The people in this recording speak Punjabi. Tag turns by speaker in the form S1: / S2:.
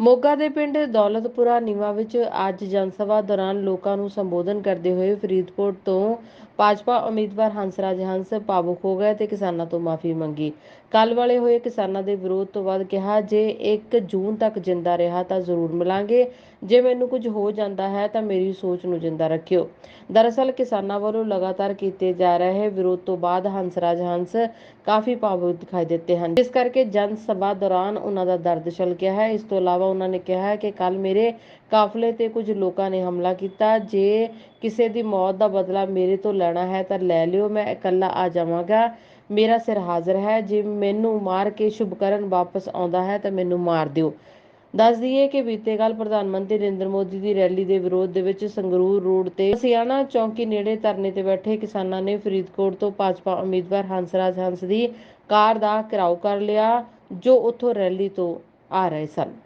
S1: ਮੋਗਾ ਦੇ ਪਿੰਡ ਦੌਲਤਪੁਰਾ ਨੀਵਾ ਵਿੱਚ ਅੱਜ ਜਨ ਦੌਰਾਨ ਲੋਕਾਂ ਨੂੰ ਸੰਬੋਧਨ ਕਰਦੇ ਹੋਏ ਫਰੀਦਕੋਟ ਤੋਂ ਭਾਜਪਾ ਉਮੀਦਵਾਰ ਹੰਸਰਾਜ ਹੰਸ ਭਾਵੁਕ ਹੋ ਗਏ ਤੇ ਕਿਸਾਨਾਂ ਤੋਂ ਮਾਫੀ ਮੰਗੀ। ਕੱਲ ਵਾਲੇ ਹੋਏ ਕਿਸਾਨਾਂ ਦੇ ਵਿਰੋਧ ਤੋਂ ਬਾਅਦ ਕਿਹਾ, ਜੇ 1 ਜੂਨ ਤੱਕ ਜਿੰਦਾ ਰਿਹਾ ਤਾਂ ਜ਼ਰੂਰ ਮਿਲਾਂਗੇ। ਜੇ ਮੈਨੂੰ ਕੁਝ ਹੋ ਜਾਂਦਾ ਹੈ ਤਾਂ ਮੇਰੀ ਸੋਚ ਨੂੰ ਜਿੰਦਾ ਰੱਖਿਓ। ਦਰਅਸਲ ਕਿਸਾਨਾਂ ਵੱਲੋਂ ਲਗਾਤਾਰ ਕੀਤੇ ਜਾ ਰਹੇ ਵਿਰੋਧ ਤੋਂ ਬਾਅਦ ਹੰਸਰਾਜ ਹੰਸ ਕਾਫੀ ਭਾਵੁਕ ਦਿਖਾਈ ਦਿੱਤੇ ਹਨ। ਜਿਸ ਕਰਕੇ ਜਨ ਸਭਾ ਦੌਰਾਨ ਉਹਨਾਂ ਦਾ ਦਰਦ ਛਲਕਿਆ ਹੈ। ਇਸ ਤੋਂ ਇਲਾਵਾ ਉਹਨਾਂ ਨੇ ਕਿਹਾ ਹੈ ਕਿ ਕੱਲ ਮੇਰੇ ਕਾਫਲੇ ਤੇ ਕੁਝ ਲੋਕਾਂ ਨੇ ਹਮਲਾ ਕੀਤਾ। ਜੇ ਕਿਸੇ ਦੀ ਮੌਤ ਦਾ ਬਦਲਾ ਮੇਰੇ ਤੋਂ ਲੈਣਾ ਹੈ ਤਾਂ ਲੈ ਲਿਓ, ਮੈਂ ਇਕੱਲਾ ਆ ਜਾਵਾਂਗਾ। ਮੇਰਾ ਸਿਰ ਹਾਜ਼ਰ ਹੈ। ਜੇ ਮੈਨੂੰ ਮਾਰ ਕੇ ਸ਼ੁਭਕਰਨ ਵਾਪਸ ਆਉਂਦਾ ਹੈ ਤਾਂ ਮੈਨੂੰ ਮਾਰ ਦਿਓ। ਦੱਸ ਦਈਏ ਕਿ ਬੀਤੇ ਕੱਲ ਪ੍ਰਧਾਨ ਮੰਤਰੀ ਨਰਿੰਦਰ ਮੋਦੀ ਦੀ ਰੈਲੀ ਦੇ ਵਿਰੋਧ ਦੇ ਵਿੱਚ ਸੰਗਰੂਰ ਰੋਡ ਤੇ ਸਿਆਣਾ ਚੌਂਕੀ ਨੇੜੇ ਧਰਨੇ ਤੇ ਬੈਠੇ ਕਿਸਾਨਾਂ ਨੇ ਫਰੀਦਕੋਟ ਤੋਂ ਭਾਜਪਾ ਉਮੀਦਵਾਰ ਹੰਸਰਾਜ ਹੰਸ ਦੀ ਕਾਰ ਦਾ ਘਿਰਾਓ ਕਰ ਲਿਆ, ਜੋ ਉੱਥੋਂ ਰੈਲੀ ਤੋਂ ਆ ਰਹੇ ਸਨ।